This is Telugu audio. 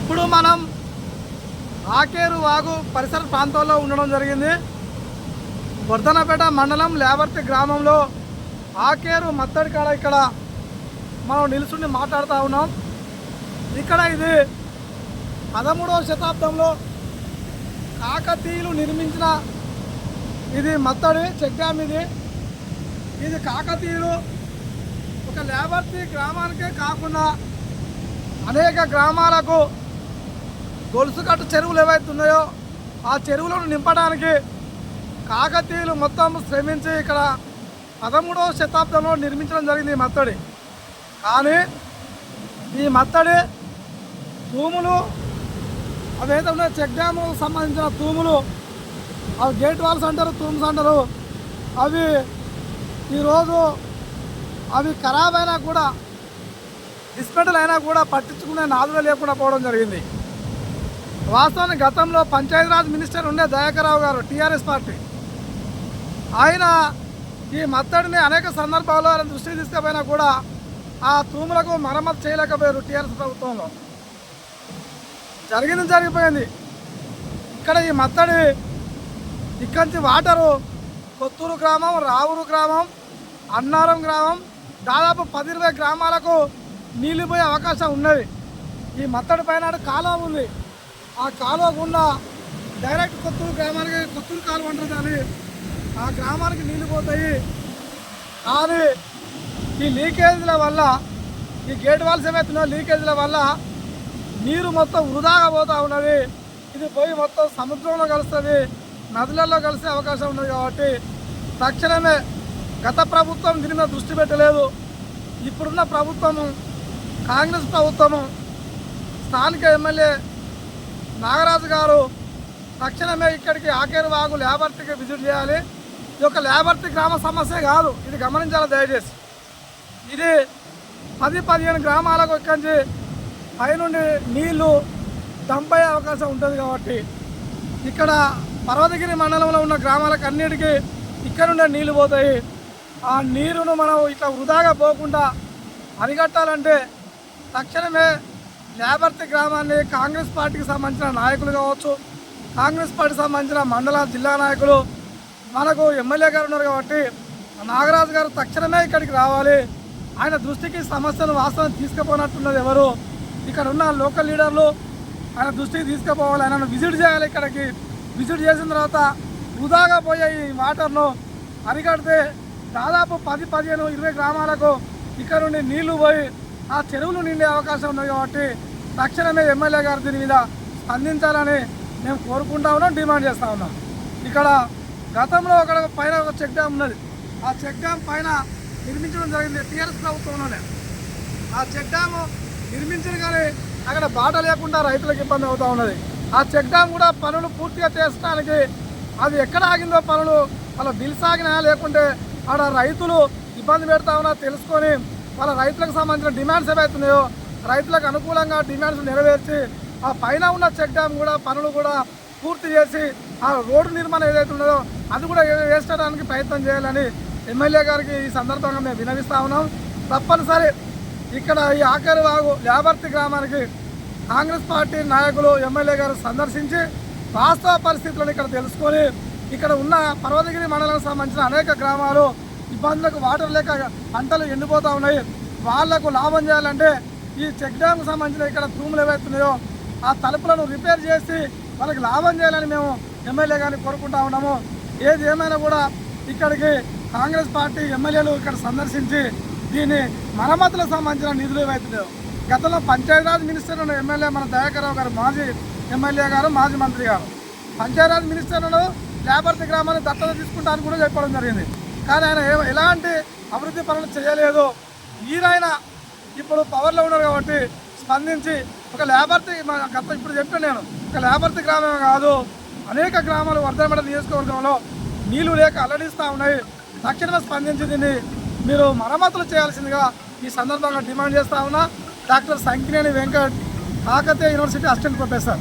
ఇప్పుడు మనం ఆకేరు వాగు పరిసర ప్రాంతాల్లో ఉండడం జరిగింది. వర్ధనపేట మండలం లేవర్తి గ్రామంలో ఆకేరు మత్తడి కాడ ఇక్కడ మనం నిలుచుండి మాట్లాడుతూ ఉన్నాం. ఇక్కడ ఇది పదమూడవ శతాబ్దంలో కాకతీయులు నిర్మించిన ఇది మత్తడి చెక్ డ్యామ్ ఇది ఇది కాకతీయులు ఒక లేబర్తి గ్రామానికే కాకుండా అనేక గ్రామాలకు గొలుసుకట్టు చెరువులు ఏవైతే ఉన్నాయో ఆ చెరువులను నింపడానికి కాకతీయులు మొత్తం శ్రమించి ఇక్కడ పదమూడవ శతాబ్దంలో నిర్మించడం జరిగింది ఈ మత్తడి. కానీ ఈ మత్తడి తూములు అవేంటే ఉన్నాయి చెక్ డ్యాము సంబంధించిన తూములు అవి గేట్ వాల్స్ అంటారు తూమ్స్ అంటారు అవి ఈరోజు అవి ఖరాబ్ అయినా కూడా డిస్మెంటల్ అయినా కూడా పట్టించుకునే నాదుగా లేకుండా పోవడం జరిగింది. వాస్తవానికి గతంలో పంచాయతీరాజ్ మినిస్టర్ ఉండే దయాకరావు గారు టీఆర్ఎస్ పార్టీ. ఆయన ఈ మత్తడిని అనేక సందర్భాల్లో ఆయన దృష్టికి తీసుకుపోయినా కూడా ఆ తూములకు మరమ్మతు చేయలేకపోయారు టీఆర్ఎస్ ప్రభుత్వంలో. జరిగింది జరిగిపోయింది. ఇక్కడ ఈ మత్తడి ఇక్కడి వాటరు కొత్తూరు గ్రామం రావురు గ్రామం అన్నారం గ్రామం దాదాపు పది ఇరవై గ్రామాలకు నీళ్ళు పోయే అవకాశం ఉన్నది. ఈ మత్తడి పైన కాలం ఉంది. ఆ కాలువ గుండా డైరెక్ట్ కొత్తూరు గ్రామానికి కొత్తూరు కాలువ ఉంటుంది కానీ ఆ గ్రామానికి నీళ్ళు పోతాయి. కానీ ఈ లీకేజీల వల్ల ఈ గేట్ వాల్స్ ఏమవుతున్నాయో లీకేజీల వల్ల నీరు మొత్తం వృధాగా పోతూ ఉన్నది. ఇది పోయి మొత్తం సముద్రంలో కలుస్తుంది. నదులలో కలిసే అవకాశం ఉన్నది కాబట్టి తక్షణమే గత ప్రభుత్వం దీని మీద దృష్టి పెట్టలేదు. ఇప్పుడున్న ప్రభుత్వము కాంగ్రెస్ ప్రభుత్వము స్థానిక ఎమ్మెల్యే నాగరాజు గారు తక్షణమే ఇక్కడికి ఆకేరు వాగు లేబర్టీకి విజిట్ చేయాలి. ఇది ఒక లేబర్టీ గ్రామ సమస్య కాదు. ఇది గమనించాలి దయచేసి. ఇది పది పదిహేను గ్రామాలకు ఇక్కడి పైనుండి నీళ్ళు డంప్ అయ్యే అవకాశం ఉంటుంది కాబట్టి ఇక్కడ పర్వతగిరి మండలంలో ఉన్న గ్రామాలకు అన్నిటికీ ఇక్కడ నుండే నీళ్ళు పోతాయి. ఆ నీరును మనం ఇట్లా వృధాగా పోకుండా అరికట్టాలంటే తక్షణమే లేబర్తి గ్రామాన్ని కాంగ్రెస్ పార్టీకి సంబంధించిన నాయకులు కావచ్చు కాంగ్రెస్ పార్టీకి సంబంధించిన మండల జిల్లా నాయకులు మనకు ఎమ్మెల్యే గారు ఉన్నారు కాబట్టి నాగరాజు గారు తక్షణమే ఇక్కడికి రావాలి. ఆయన దృష్టికి సమస్యను వాస్తవం తీసుకుపోనట్టున్నది ఎవరు? ఇక్కడ ఉన్న లోకల్ లీడర్లు ఆయన దృష్టికి తీసుకుపోవాలి. ఆయనను విజిట్ చేయాలి ఇక్కడికి. విజిట్ చేసిన తర్వాత వృధాగా పోయే ఈ వాటర్ను అరికడితే దాదాపు పది పదిహేను ఇరవై గ్రామాలకు ఇక్కడ నుండి నీళ్ళు పోయి ఆ చెరువులు నిండే అవకాశం ఉంది కాబట్టి తక్షణమే ఎమ్మెల్యే గారు దీని మీద స్పందించాలని మేము కోరుకుంటా ఉన్నాం డిమాండ్ చేస్తూ ఉన్నాం. ఇక్కడ గతంలో ఒక పైన ఒక చెక్ డ్యామ్ ఉన్నది. ఆ చెక్ డ్యామ్ పైన నిర్మించడం జరిగింది టీఆర్ఎస్ ప్రభుత్వంలోనే. ఆ చెక్ డ్యామ్ నిర్మించిన కానీ అక్కడ బాట లేకుండా రైతులకు ఇబ్బంది అవుతూ ఉన్నది. ఆ చెక్ డ్యామ్ కూడా పనులు పూర్తిగా చేసడానికి అది ఎక్కడ ఆగిందో పనులు అలా బిల్స్ లేకుంటే ఆడ రైతులు ఇబ్బంది పెడతా ఉన్నా తెలుసుకొని వాళ్ళ రైతులకు సంబంధించిన డిమాండ్స్ ఏవైతున్నాయో రైతులకు అనుకూలంగా డిమాండ్స్ నెరవేర్చి ఆ పైన ఉన్న చెక్ డ్యామ్ కూడా పనులు కూడా పూర్తి చేసి ఆ రోడ్డు నిర్మాణం ఏదైతే ఉన్నదో అది కూడా వేసుకోవడానికి ప్రయత్నం చేయాలని ఎమ్మెల్యే గారికి ఈ సందర్భంగా మేము వినవిస్తా ఉన్నాం. తప్పనిసరి ఇక్కడ ఈ ఆఖరి వాగు లేబర్తి గ్రామానికి కాంగ్రెస్ పార్టీ నాయకులు ఎమ్మెల్యే గారు సందర్శించి వాస్తవ పరిస్థితులను ఇక్కడ తెలుసుకొని ఇక్కడ ఉన్న పర్వతగిరి మండలానికి సంబంధించిన అనేక గ్రామాలు ఇబ్బందులకు వాటర్ లేక పంటలు ఎండిపోతూ ఉన్నాయి. వాళ్ళకు లాభం చేయాలంటే ఈ చెక్ డ్యామ్కి సంబంధించిన ఇక్కడ తూములు ఏవైతున్నాయో ఆ తలుపులను రిపేర్ చేసి వాళ్ళకి లాభం చేయాలని మేము ఎమ్మెల్యే గారిని కోరుకుంటా ఉన్నాము. ఏది ఏమైనా కూడా ఇక్కడికి కాంగ్రెస్ పార్టీ ఎమ్మెల్యేలు ఇక్కడ సందర్శించి దీని మరమ్మతులకు సంబంధించిన నిధులు ఏవైతున్నాయో గతంలో పంచాయతీరాజ్ మినిస్టర్ ఉన్న ఎమ్మెల్యే మన దయాకర్రావు గారు మాజీ ఎమ్మెల్యే గారు మాజీ మంత్రి గారు. పంచాయతీరాజ్ మినిస్టర్ను లేబర్తి గ్రామాన్ని దత్తత తీసుకుంటానని కూడా చెప్పడం జరిగింది. కానీ ఆయన ఎలాంటి అభివృద్ధి పనులు చేయలేదు ఈయన ఇప్పుడు పవర్లో ఉన్నారు కాబట్టి స్పందించి ఒక లేబర్తి మా గత ఇప్పుడు చెప్పాను నేను ఒక లేబర్తి గ్రామమే కాదు అనేక గ్రామాలు వర్ధనపడ నియోజకవర్గంలో నీళ్ళు లేక అల్లడిస్తూ ఉన్నాయి. తక్షణమే స్పందించి దీన్ని మీరు మరమ్మతులు చేయాల్సిందిగా ఈ సందర్భంగా డిమాండ్ చేస్తా ఉన్నా. Doctor Sankineni Venkat Kakatiya university assistant professor